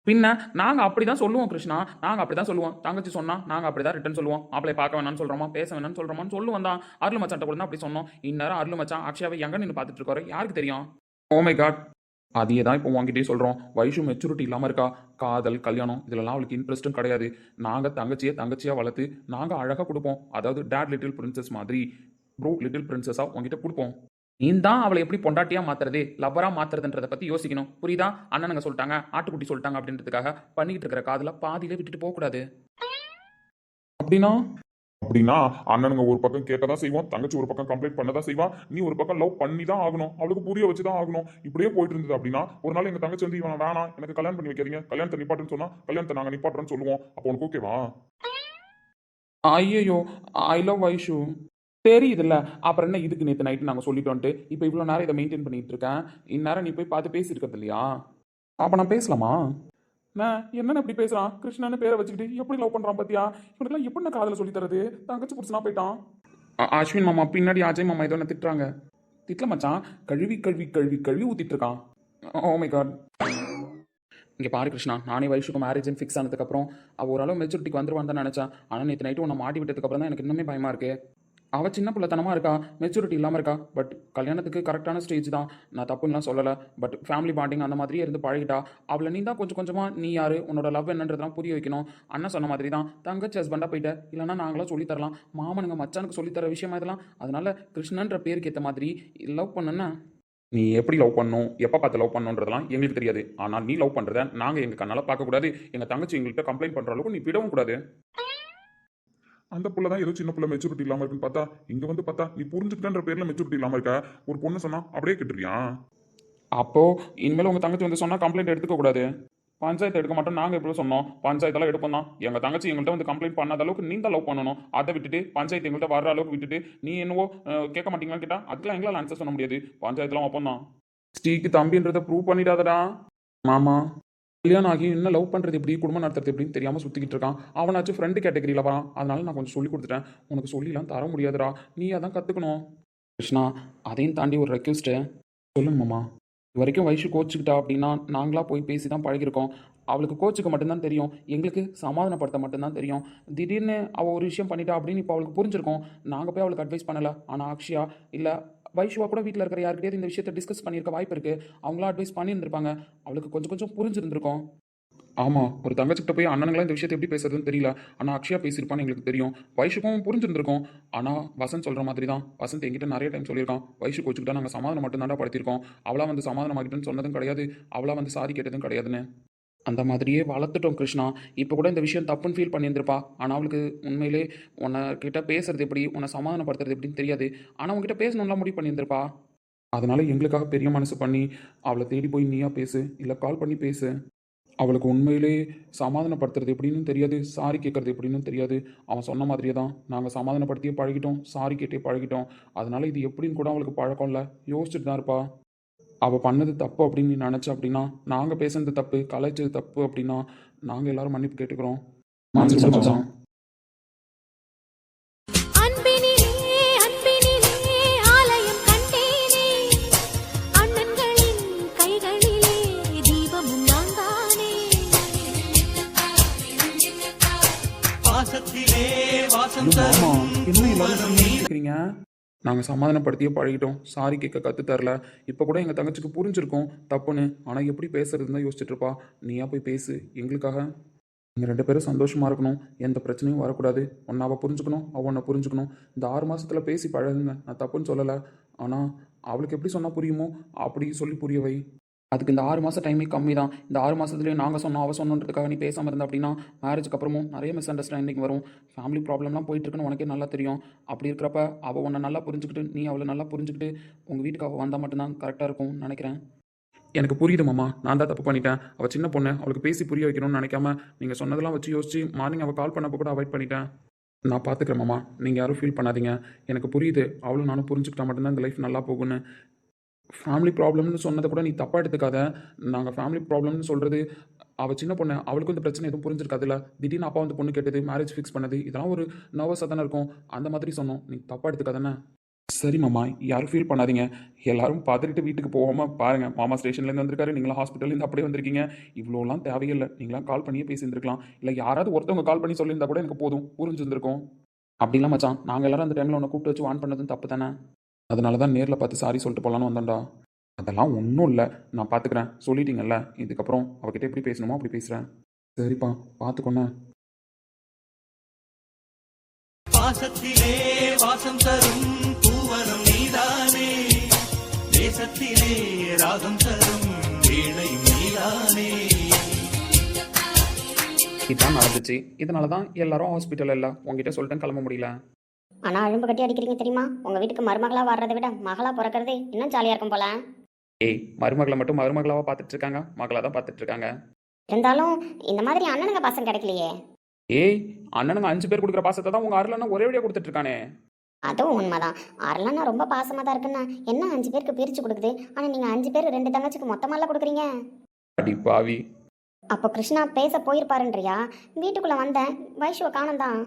Speaker 2: பின்ன நாங்கள் அப்படி தான் சொல்லுவோம் கிருஷ்ணா. நாங்கள் அப்படி தான் சொல்லுவோம். தங்கச்சி சொன்னா நாங்கள் அப்படி தான் ரிட்டன் சொல்லுவோம். மாப்பிளை பார்க்க வேணாம்னு சொல்கிறோமா பேச வேணாம்னு சொல்கிறோமான்னு சொல்லுவோம் தான் அருள் மச்சான் கூட தான் அப்படி சொன்னோம். இந்நேரம் அருள் மச்சான் அக்ஷயாவை எங்கே நின்று பார்த்துட்டு இருக்காரு? யாருக்கு தெரியும்? Oh ஓமை காட் அதையே தான் இப்போ வாங்கிட்டே சொல்கிறோம் வயசு மெச்சூரிட்டி இல்லாமல் இருக்கா? காதல் கல்யாணம் இதெல்லாம் அவளுக்கு இன்ட்ரெஸ்ட்டும் கிடையாது. நாங்கள் தங்கச்சியை தங்கச்சியாக வளர்த்து நாங்கள் அழகாக கொடுப்போம். அதாவது டேட் லிட்டில் பிரின்சஸ் மாதிரி. ப்ரோ லிட்டில் பிரின்சஸாக உங்ககிட்ட கொடுப்போம். நீ தான் அவளை எப்படி பொண்டாட்டியா மாத்துறது லவ்வரா மாத்துறதுன்றத பத்தி யோசிக்கணும். புரியுதா? அண்ணனுங்க சொல்லிட்டாங்க ஆட்டுக்குட்டி சொல்லிட்டாங்க அப்படின்றதுக்காக பண்ணிக்கிட்டு இருக்கிற காதுல பாதியிலே விட்டுட்டு போக கூடாது. அப்படின்னா?
Speaker 5: அப்படின்னா அண்ணனுங்க ஒரு பக்கம் கேட்க தான் செய்வோம் தங்கச்சி ஒரு பக்கம் கம்ப்ளைண்ட் பண்ண தான் செய்வான் நீ ஒரு பக்கம் லவ் பண்ணி தான் ஆகணும் அவளுக்கு புரிய வச்சு தான் ஆகணும். இப்படியே போயிட்டு இருந்தது அப்படின்னா ஒரு நாள் எங்க தங்கச்சி வந்து இவன் வேணாம் எனக்கு கல்யாணம் பண்ணி வைக்கிறீங்க கல்யாணத்தை நிப்பாட்டுன்னு சொன்னா கல்யாணத்தை நாங்க நிப்பாட்டுறோம்னு சொல்லுவோம். அப்போ உனக்கு ஓகேவா
Speaker 2: ஐயோ ஐ லவ் வைஷு தெரியுதுல்ல. அப்புறம் என்ன இதுக்கு நேற்று நைட்டு நாங்கள் சொல்லிட்டோன்ட்டு இப்போ இவ்வளோ நேரம் இதை மெயின்டைன் பண்ணிட்டு இருக்கேன். இந்நேரம் நீ போய் பார்த்து பேசியிருக்கிறது இல்லையா? அப்போ நான் பேசலாமா? என்னென்ன இப்படி பேசுறான்? கிருஷ்ணன்னு பேரை வச்சுக்கிட்டு எப்படி லவ் பண்ணுறான் பார்த்தியா இவனுக்குலாம் எப்படி நான் காதல சொல்லி தரது? தங்கச்சி புடிச்சனா போயிட்டான். அஸ்வின் மாமா பின்னாடி அஜய் மாமா ஏதோ என்ன திட்டுறாங்க. திட்டல மச்சான் கழுவி கழுவி கழுவி கழுவி ஊத்திட்டு இருக்கான். ஓ மை காட் இங்கே பாரு கிருஷ்ணா நானே வயசுக்கு மேரேஜ்னு ஃபிக்ஸ் ஆனதுக்கப்புறம் அவள் ஓரளவு மெச்சூரிட்டிக்கு வந்துருவான்னு தான் நினச்சேன். ஆனால் நேற்று நைட்டு உன்னை மாட்டி விட்டதுக்கப்புறம் தான் எனக்கு இன்னுமே பயமாக இருக்குது அவள் சின்ன பிள்ளைத்தனமாக இருக்கா? மெச்சூரிட்டி இல்லாமல் இருக்கா? பட் கல்யாணத்துக்கு கரெக்டான ஸ்டேஜ் தான். நான் தப்புலாம் சொல்லலை. பட் ஃபேமிலி பாண்டிங் அந்த மாதிரியே இருந்து பழகிட்டா. அவளை நீ தான் கொஞ்சம் கொஞ்சமாக நீ யார்? உன்னோட லவ் என்னன்றதெல்லாம் புரிய வைக்கணும். அண்ணன் சொன்ன மாதிரி தான். தங்கச்சி ஹஸ்பண்டாக போயிட்ட. இல்லைன்னா நாங்களாம் சொல்லித்தரலாம் மாமனுங்க மச்சானுக்கு சொல்லித்தர விஷயமா இதெல்லாம். அதனால கிருஷ்ணன்ற பேருக்கு ஏற்ற மாதிரி லவ் பண்ணுன்னா? நீ எப்படி லவ் பண்ணும்? எப்போ பார்த்து லவ் பண்ணுன்றதெல்லாம் எங்களுக்கு தெரியாது. ஆனால் நீ லவ் பண்ணுறத நாங்கள் எங்கள் கண்ணால் பார்க்கக்கூடாது எங்கள் தங்கச்சி எங்கள்கிட்ட கம்ப்ளைண்ட் பண்ணுற அளவுக்கு நீ விடவும் கூடாது.
Speaker 5: அந்த புள்ள தான் ஏதோ சின்ன புள்ள மெச்சூரிட்டி இல்லாமல் இருக்குன்னு பார்த்தா இங்கே வந்து பார்த்தா நீ புரிஞ்சுக்கிட்டன்ற பேரில் மெச்சூரிட்டி இல்லாமல் இருக்க. ஒரு பொண்ணு சொன்னால் அப்படியே கெட்டுறியா?
Speaker 2: அப்போ இனிமேல் உங்கள் தங்கச்சி வந்து சொன்னால் கம்ப்ளைண்ட் எடுத்துக்க கூடாது. பஞ்சாயத்து எடுக்க மாட்டோம் நாங்கள் எப்படி சொன்னோம். பஞ்சாயத்தெல்லாம் எடுப்போம் தான். எங்கள் தங்கச்சி எங்கள்கிட்ட வந்து கம்ப்ளைண்ட் பண்ணாத அளவுக்கு நீ தான் லவ் பண்ணணும். அதை விட்டுட்டு பஞ்சாயத்து எங்கள்கிட்ட வர அளவுக்கு விட்டுட்டு நீ என்னவோ கேட்க மாட்டீங்களான்னு கேட்டால் அதுக்கெல்லாம் எங்களால் ஆன்சர் சொல்ல முடியாது. பஞ்சாயத்துலாம் வைப்போம் தான். ஸ்ரீக்கு தம்பின்றதை ப்ரூவ் பண்ணிடாதடா. மாமா. கல்யாணம் ஆகி என்ன லவ் பண்ணுறது எப்படி? குடும்பம் நடத்துறது எப்படின்னு தெரியாமல் சுற்றிக்கிட்டு இருக்கான். அவனாச்சும் ஃப்ரெண்டு கேட்டகரியில் வரான். அதனால நான் கொஞ்சம் சொல்லி கொடுத்துட்டேன். உனக்கு சொல்லிலாம் தர முடியாதுடா. நீ அதான் கற்றுக்கணும் கிருஷ்ணா அதையும் தாண்டி ஒரு ரெக்வஸ்ட்டு சொல்லுங்க மாமா. இது வரைக்கும் வயசு கோச்சுக்கிட்டா அப்படின்னா நாங்களாக போய் பேசி தான் பழகிருக்கோம் அவளுக்கு கோச்சுக்க மட்டும்தான் தெரியும். எங்களுக்கு சமாதானப்படுத்த மட்டும்தான் தெரியும். திடீர்னு அவள் ஒரு விஷயம் பண்ணிட்டா அப்படின்னு இப்போ அவளுக்கு புரிஞ்சிருக்கோம். நாங்கள் போய் அவளுக்கு அட்வைஸ் பண்ணலை. ஆனால் அக்ஷயா இல்லை வைஷுவா கூட வீட்டில் இருக்கிற யாருக்கிட்டே இந்த விஷயத்தை டிஸ்கஸ் பண்ணியிருக்க வாய்ப்பு இருக்குது அவங்களாம் அட்வைஸ் பண்ணியிருந்திருப்பாங்க. அவளுக்கு கொஞ்சம் கொஞ்சம் புரிஞ்சிருந்திருக்கும். ஆமாம் ஒரு தங்கச்சிட்ட போய் அண்ணனுங்களாம் இந்த விஷயத்தை எப்படி பேசுறதுன்னு தெரியல. ஆனால் அக்ஷயா பேசியிருப்பான்னு எங்களுக்கு தெரியும். வைஷுக்கும் புரிஞ்சிருந்திருக்கும். ஆனால் வசந்த் சொல்கிற மாதிரி தான் வசந்த் என்கிட்ட நிறைய டைம் சொல்லியிருக்கான். வயசு கோச்சுக்கிட்டா நாங்கள் சமாதானம் மட்டும் படுத்திருக்கோம். அவளாக வந்து சமாதானம் ஆகிட்டுன்னு சொன்னதும் கிடையாது. அவளாக வந்து சாரி கேட்டதும் கிடையாதுன்னு. அந்த மாதிரியே வளர்த்துட்டோம் கிருஷ்ணா. இப்போ கூட இந்த விஷயம் தப்புன்னு ஃபீல் பண்ணியிருந்திருப்பா. ஆனால் அவளுக்கு உண்மையிலே உன்னை கிட்ட பேசுறது எப்படி உன்னை சமாதானப்படுத்துறது எப்படின்னு தெரியாது. ஆனால் உங்ககிட்ட பேசணும்லாம் முடிவு பண்ணியிருந்திருப்பா. அதனால எங்களுக்காக பெரிய மனசு பண்ணி அவளை தேடி போய் நீயா பேசு இல்லை கால் பண்ணி பேசு. அவளுக்கு உண்மையிலே சமாதானப்படுத்துறது எப்படின்னு தெரியாது சாரி கேட்கறது எப்படின்னு தெரியாது. அவன் சொன்ன மாதிரியே தான். நாங்கள் சமாதானப்படுத்தியே பழகிட்டோம் சாரி கேட்டே பழகிட்டோம். அதனால இது எப்படின்னு கூட அவளுக்கு பழக்கம் இல்லை. யோசிச்சுட்டு தான் இருப்பா. அவள் பண்ணது தப்பு அப்படின்னு நீ நினச்ச அப்படின்னா நாங்கள் பேசுனது தப்பு கலைச்சது தப்பு அப்படின்னா நாங்கள் எல்லாரும் மன்னிப்பு கேட்டுக்கிறோம்.
Speaker 1: தரும்
Speaker 2: என்ன எல்லாரும் நாங்கள் சமாதானப்படுத்தியே பழகிட்டோம். சாரி கேட்க கற்று தரல. இப்போ கூட எங்கள் தங்கச்சிக்கு புரிஞ்சிருக்கோம். தப்புன்னு. ஆனால் எப்படி பேசுறதுன்னு தான் யோசிச்சுட்டு இருப்பா. நீயா போய் பேசு. எங்களுக்காக. நீங்கள் ரெண்டு பேரும் சந்தோஷமாக இருக்கணும். எந்த பிரச்சனையும் வரக்கூடாது. ஒன்று அவள் புரிஞ்சுக்கணும். அவள் ஒன்றை புரிஞ்சுக்கணும். இந்த ஆறு மாதத்தில் பேசி பழகுங்க. நான் தப்புன்னு சொல்லலை. ஆனால் அவளுக்கு எப்படி சொன்னால் புரியுமோ அப்படி சொல்லி புரிய வை. அதுக்கு இந்த ஆறு மாதம் டைமே கம்மி தான் இந்த ஆறு மாதத்துலேயே நாங்கள் சொன்னோம் அவ சொன்னன்றதுக்காக நீ பேசாமல் இருந்த அப்படின்னா மேரேஜுக்கு அப்புறமும் நிறைய மிஸ் அண்டர்ஸ்டாண்டிங் வரும். ஃபேமிலி ப்ராப்ளம்லாம் போயிட்டுருக்குன்னு உனக்கே நல்லா தெரியும். அப்படி இருக்கிறப்ப அவள் உன்னை நல்லா புரிஞ்சுக்கிட்டு நீ அவளை நல்லா புரிஞ்சுக்கிட்டு உங்கள் வீட்டுக்கு அவள் வந்தால் மட்டும்தான் கரெக்டாக இருக்கும் நினைக்கிறேன். எனக்கு புரியுது மாமா. நான் தான் தப்பு பண்ணிட்டேன். அவள் சின்ன பொண்ணு. அவளுக்கு பேசி புரிய வைக்கணும்னு நினைக்காம நீங்கள் சொன்னதெல்லாம் வச்சு யோசிச்சு மார்னிங் அவள் கால் பண்ணப்போ கூட அவாய்ட் பண்ணிட்டேன். நான் பார்த்துக்கிறேன் மாமா. நீங்கள் யாரும் ஃபீல் பண்ணாதீங்க. எனக்கு புரியுது. அவளும் நானும் புரிஞ்சுக்கிட்டா மட்டும்தான் இந்த லைஃப் நல்லா போகும்னு. ஃபேமிலி ப்ராப்ளம்னு சொன்னதை கூட நீ தப்பாக எடுத்துக்காத. நாங்கள் ஃபேமிலி ப்ராப்ளம்னு சொல்கிறது அவள் சின்ன பொண்ணு அவளுக்கும் இந்த பிரச்சனை எதுவும் புரிஞ்சிருக்காதுல்ல. திடீர்னு அப்பா வந்து பொண்ணு கேட்டது மேரேஜ் ஃபிக்ஸ் பண்ணது இதெல்லாம் ஒரு நர்வஸாக தானே இருக்கும். அந்த மாதிரி சொன்னோம். நீ தப்பாக எடுத்துக்காதானே சரி மாமா யாரும் ஃபீல் பண்ணாதீங்க. எல்லாரும் பார்த்துட்டு வீட்டுக்கு போகாமல் பாருங்கள் மாமா ஸ்டேஷன்லேருந்து வந்திருக்காரு. நீங்களாம் ஹாஸ்பிட்டல்லேருந்து அப்படியே வந்திருக்கீங்க. இவ்வளோலாம் தேவையில்லை. நீங்களாம் கால் பண்ணியே பேசியிருந்துருக்கலாம். இல்லை யாராவது ஒருத்தவங்க கால் பண்ணி சொல்லியிருந்தா கூட எனக்கு போதும். புரிஞ்சிருந்திருக்கும். அப்படிலாம் மச்சான். நாங்கள் எல்லாரும் அந்த டைமில் உன்னை கூப்பிட்டு வச்சு வான் பண்ணதும் தப்பு தானே? அதனால தான் நேரில் பார்த்து சாரி சொல்லிட்டு போகலான்னு வந்தோம்டா அதெல்லாம் ஒன்றும் இல்லை. நான் பார்த்துக்கிறேன் சொல்லிட்டீங்கல்ல. இதுக்கப்புறம் அவகிட்ட எப்படி பேசணுமோ அப்படி பேசுகிறேன் சரிப்பா பார்த்துக்கோண்ணே
Speaker 1: பாசத்திலே வாசம் தரும் பூவனம் நீதானே. தேசத்திலே ராகம் தரும் வீணை நீதானே.
Speaker 2: இதுதான் நடந்துச்சு. இதனால தான் எல்லாரும் ஹாஸ்பிட்டல் இல்லை. உங்ககிட்ட சொல்லிட்டு கிளம்ப முடியல.
Speaker 3: ஆனால் அழும்பு கட்டி அடிக்கிறீங்க தெரியுமா? உங்கள் வீட்டுக்கு மருமகளா வர்றதை விட மகளா பிறக்கிறது இன்னும் ஜாலியாக இருக்கும் போல.
Speaker 2: ஏய் மருமகளை மட்டும் மருமகளாவா பார்த்துட்டு இருக்காங்க மகளாக தான் பார்த்துட்டு இருக்காங்க
Speaker 3: இருந்தாலும் இந்த மாதிரி அண்ணனுங்க பாசம் கிடைக்கலையே.
Speaker 2: ஏய் அண்ணனுங்க அஞ்சு பேர் கொடுக்குற பாசத்தை தான் உங்க அருளண்ணா ஒரே வழியாக கொடுத்துட்டு இருக்கானே
Speaker 3: அதுவும் உண்மைதான். அருளண்ணா ரொம்ப பாசமாக தான் இருக்குன்னா என்ன அஞ்சு பேருக்கு பிரித்து கொடுக்குது? ஆனால் நீங்கள் அஞ்சு பேர் ரெண்டு தங்கச்சிக்கு மொத்தமாலாம் கொடுக்குறீங்க.
Speaker 2: அடி பாவி.
Speaker 3: அப்போ கிருஷ்ணா பேச போயிருப்பாருன்றியா? வீட்டுக்குள்ளே வந்தேன் வைஷுவை காணோம் தான்.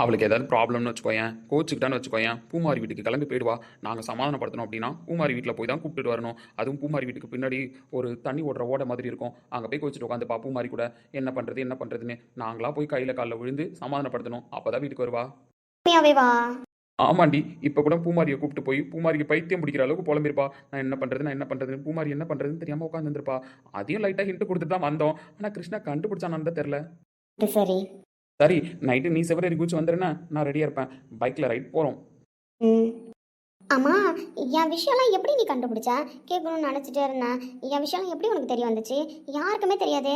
Speaker 2: அவளுக்கு ஏதாவது ப்ராப்ளம்னு வச்சுக்கோயேன் கோச்சுக்கிட்டான்னு வச்சுக்கோயேன் பூமாரி வீட்டுக்கு கிளம்பி போயிடுவா. நாங்கள் சமாதானப்படுத்தணும் அப்படின்னா பூமாரி வீட்டில் போய் தான் கூப்பிட்டு வரணும். அதுவும் பூமாரி வீட்டுக்கு பின்னாடி ஒரு தண்ணி ஓடுற ஓட மாதிரி இருக்கும். அங்கே போய் கோச்சிட்டு உட்காந்துப்பா பூமாரி கூட. என்ன பண்ணுறது என்ன பண்ணுறதுன்னு நாங்களாக போய் கையில் காலில் விழுந்து சமாதானப்படுத்தணும். அப்போ தான் வீட்டுக்கு வருவா. ஆமாண்டி இப்போ கூட பூமாரியை கூப்பிட்டு போய் பூமாரிக்கு பைத்தியம் பிடிக்கிற அளவுக்கு புலம்பிருப்பா. நான் என்ன பண்ணுறது நான் என்ன பண்ணுறதுன்னு பூமாரி என்ன பண்ணுறதுன்னு தெரியாமல் உட்காந்துருப்பா அதையும் லைட்டாக ஹிண்ட் கொடுத்துட்டு தான் வந்தோம். ஆனால் கிருஷ்ணா கண்டுபிடிச்சானு தான் தெரில.
Speaker 3: சரி.
Speaker 2: சரி நைட்டு நீ செவரேறி குச்சி வந்துருன்னா நான் ரெடியாக இருப்பேன். பைக்கில் ரைட் போகிறோம்
Speaker 3: ம். ஆமா என் விஷயம்லாம் எப்படி நீ கண்டுபிடிச்ச? கேட்கணும்னு நினச்சிட்டே இருந்தேன். என் விஷயம்லாம் எப்படி உனக்கு தெரிய வந்துச்சு? யாருக்குமே தெரியாதே.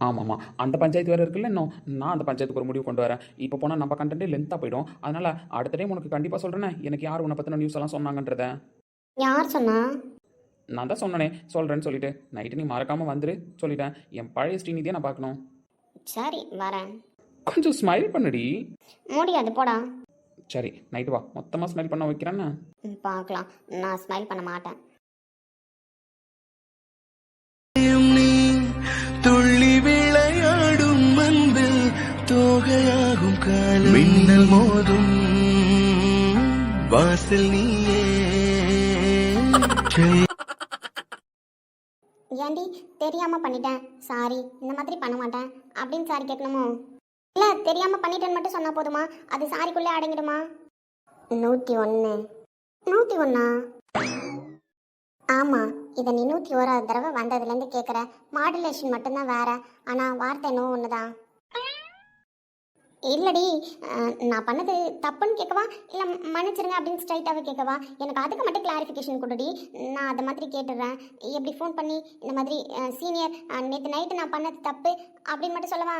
Speaker 2: ஆமாம்மா. அந்த பஞ்சாயத்து வேறு இருக்குல்ல இன்னும்? நான் அந்த பஞ்சாயத்துக்கு ஒரு முடிவு கொண்டு வரேன். இப்போ போனால் நம்ம கண்டென்ட்டே லென்த்தாக போயிடும். அதனால் அடுத்த டைம் உனக்கு கண்டிப்பாக சொல்கிறேனே எனக்கு யார் உன்னை பற்றின நியூஸ் எல்லாம் சொன்னாங்கன்றத?
Speaker 3: யார் சொன்னா?
Speaker 2: நான் தான் சொன்னனே. சொல்கிறேன்னு சொல்லிட்டு. நைட்டு நீ மறக்காமல் வந்துரு. சொல்லிட்டேன். என் பழைய ஸ்ரீநிதியை நான் பார்க்கணும்.
Speaker 3: சரி வரேன்.
Speaker 2: கொஞ்சம் ஸ்மைல் பண்ணுடி.
Speaker 3: முடியாது போடா.
Speaker 2: சரி நைட்டு வா. மொத்தமாக ஸ்மைல் பண்ண வைக்கிறேன்னா
Speaker 3: ம், பார்க்கலாம் நான் ஸ்மைல் பண்ண மாட்டேன்.
Speaker 1: துள்ளி விளையாடும் அன்பில் தோகையாகும் காலம் மின்னல் மோதும் வாசல் நீயே.
Speaker 3: ஏண்டி தெரியாம பண்ணிட்டேன். சாரி இந்த மாதிரி பண்ண மாட்டேன். அப்படின்னு சாரி கேட்கணுமோ? இல்ல தெரியாம பண்ணிட்டேன்னு மட்டும் சொன்னா போதுமா? அது சாரிக்குள்ளே அடங்கிடுமா? நூத்தி ஒன்று நூத்தி ஒன்றா ஆமா இதை நீ நூத்தி ஓராது தடவை வந்ததுலேருந்து கேட்குற மாடுலேஷன் மட்டும்தான் வேற. ஆனா வார்த்தை இன்னும் ஒண்ணுதான். இல்லடி நான் பண்ணது தப்புன்னு கேட்கவா இல்லை மன்னிச்சிருங்க அப்படின்னு ஸ்ட்ரைட்டாகவே கேட்கவா எனக்கு அதுக்கு மட்டும் கிளாரிஃபிகேஷன் கொடுடி. நான் அதை மாதிரி கேட்டுடுறேன் எப்படி ஃபோன் பண்ணி இந்த மாதிரி சீனியர் நேற்று நைட்டு நான் பண்ணது தப்பு அப்படின்னு மட்டும் சொல்லவா?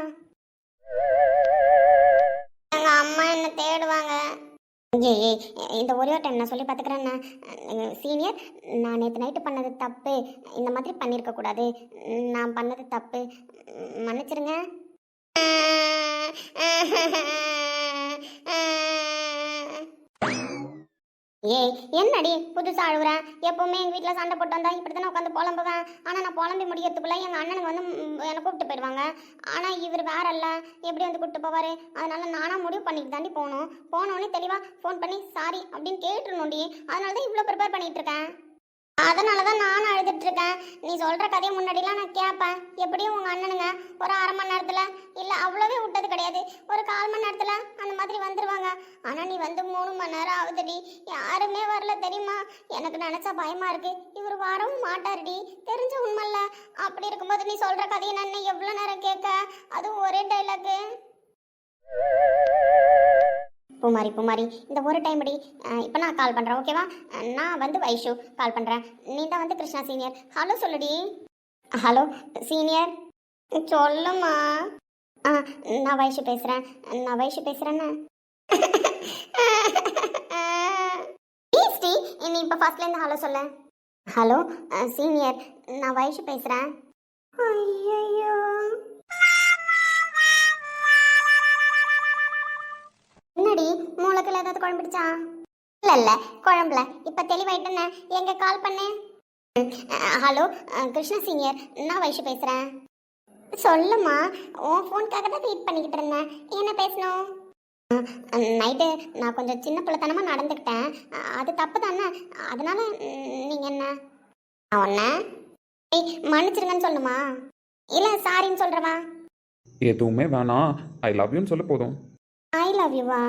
Speaker 3: எங்கள் அம்மா என்ன தேடுவாங்க? ஏய், இந்த ஒரே ஒரு டைம் நான் சொல்லி பார்த்துக்கிறேன் சீனியர் நான் நேற்று நைட்டு பண்ணது தப்பு. இந்த மாதிரி பண்ணியிருக்க கூடாது. நான் பண்ணது தப்பு. மன்னிச்சிருங்க. ஏய் என்னடி புதுசாக அழுகுற? எப்பவுமே எங்கள் வீட்டில் சண்டை போட்டு வந்தா இப்படி தானே உட்காந்து புலம்புவேன். ஆனால் நான் புலம்பி முடியறதுக்குள்ளே எங்கள் அண்ணனுக்கு வந்து என்னை கூப்பிட்டு போயிடுவாங்க. ஆனால் இவர் வேற இல்லை. எப்படி வந்து கூப்பிட்டு போவார்? அதனால நானாக முடிவு பண்ணிட்டு தாண்டி போகணும். போனோடனே தெளிவாக ஃபோன் பண்ணி சாரி அப்படின்னு கேட்டுருணும்டி அதனால தான் இவ்வளோ ப்ரிப்பேர் பண்ணிகிட்டு இருக்கேன். அதனால தான் நானும் அழுதுட்டு இருக்கேன். நீ சொல்ற கதையை முன்னாடிலாம் நான் கேட்பேன். எப்படியும் உங்க அண்ணனுங்க ஒரு அரை மணி நேரத்துல இல்ல அவ்வளோவே விட்டது கிடையாது. ஒரு கால் மணி நேரத்துல அந்த மாதிரி வந்துருவாங்க. ஆனா நீ வந்து மூணு மணி நேரம் ஆகுதுடி. யாருமே வரல தெரியுமா? எனக்கு நினைச்சா பயமா இருக்கு. இவர் வரவும் மாட்டாருடி. தெரிஞ்ச உண்மைல்ல அப்படி இருக்கும்போது நீ சொல்ற கதையை நான் எவ்வளோ எவ்வளவு நேரம் கேட்க? அதுவும் ஒரே டைலாக்கு பூமாரி பூமாரி இந்த ஒரு டைம் அடி இப்போ நான் கால் பண்ணுறேன் ஓகேவா நான் வந்து வைஷு கால் பண்ணுறேன் நீ தான் வந்து கிருஷ்ணா சீனியர் ஹலோ சொல்லுடி. ஹலோ சீனியர் சொல்லுமா ஆ நான் வைஷு பேசுகிறேன் நான் வைஷு பேசுகிறேன்னு ஸ்ரீ நீ இப்போ ஃபர்ஸ்ட்லேருந்து ஹலோ சொல்ல. ஹலோ சீனியர் நான் வைஷு பேசுகிறேன் ஐயோ மூளைக்குள்ள ஏதாவது குழம்பிடுச்சா இல்ல இல்ல குழம்புல. இப்ப தெளிவாயிட்டேன்னு எங்க கால் பண்ணு? ஹலோ கிருஷ்ணா சீனியர் நான் வைஷு பேசுறேன் சொல்லுமா உன் ஃபோனுக்காக தான் வெயிட் பண்ணிக்கிட்டு இருந்தேன். என்ன பேசணும்? நைட்டு நான் கொஞ்சம் சின்ன பிள்ளைத்தனமாக நடந்துக்கிட்டேன். அது தப்பு தானே? அதனால ம், நீங்க என்ன? நான் ஒன்ன மன்னிச்சிருங்கன்னு சொல்லுமா? இல்லை சாரின்னு சொல்கிறவா
Speaker 2: எதுவுமே வேணாம். ஐ லவ் யூன்னு சொல்ல போதும்.
Speaker 3: ஐ லவ் யூவா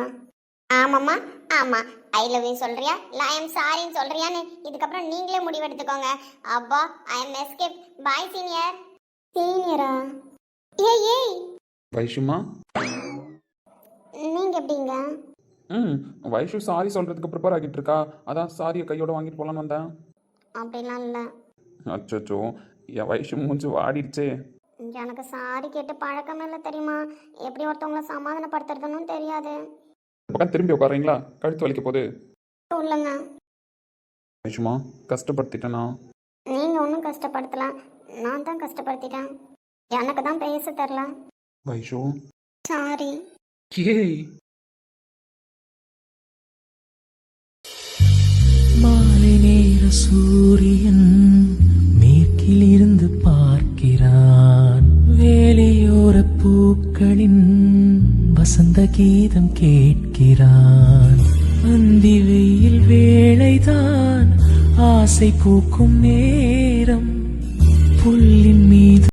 Speaker 3: ஆமாம்மா ஆமாம் ஐ லவ் யூ சொல்றியா? இல்லை ஐ எம் சாரின்னு சொல்றியான்னு இதுக்கப்புறம் நீங்களே முடிவெடுத்துக்கோங்க. அப்பா I am escape bye senior சீனியரா ஏய் ஏய்.
Speaker 2: வைஷுமா?
Speaker 3: நீங்க எப்படிங்க?
Speaker 2: ம் வைஷு சாரி சொல்கிறதுக்கு ப்ரிப்பேர் ஆகிட்டு இருக்கா அதான் சாரியை கையோட வாங்கிட்டு போகலான்னு வந்தேன்.
Speaker 3: அப்படிலாம் இல்லை.
Speaker 2: அச்சோ என் வைஷு மூஞ்சி வாடிடுச்சே.
Speaker 3: எனக்கு சாரி கேட்டு பழக்கம் இல்லை தெரியுமா? எப்படி ஒருத்தவங்கள சமாதானப்படுத்துறதுன்னு தெரியாது.
Speaker 2: பக்கம் திரும்பி உட்காரீங்களா கழுத்து வலிக்க போகுது
Speaker 3: இல்லைங்க.
Speaker 2: வைஷுமா கஷ்டப்படுத்திட்டேனா?
Speaker 3: நீங்கள் ஒன்றும் கஷ்டப்படுத்தல. நான் தான் கஷ்டப்படுத்திட்டேன். எனக்கு தான் பேச தெரில
Speaker 2: வைஷு.
Speaker 3: சாரி
Speaker 2: ஏய்.
Speaker 6: மாலை நேர சூரியன் வசந்த கீதம் கேட்கிறான். அந்தி வெயில் வேளைதான் ஆசை பூக்கும் நேரம். புல்லின் மீது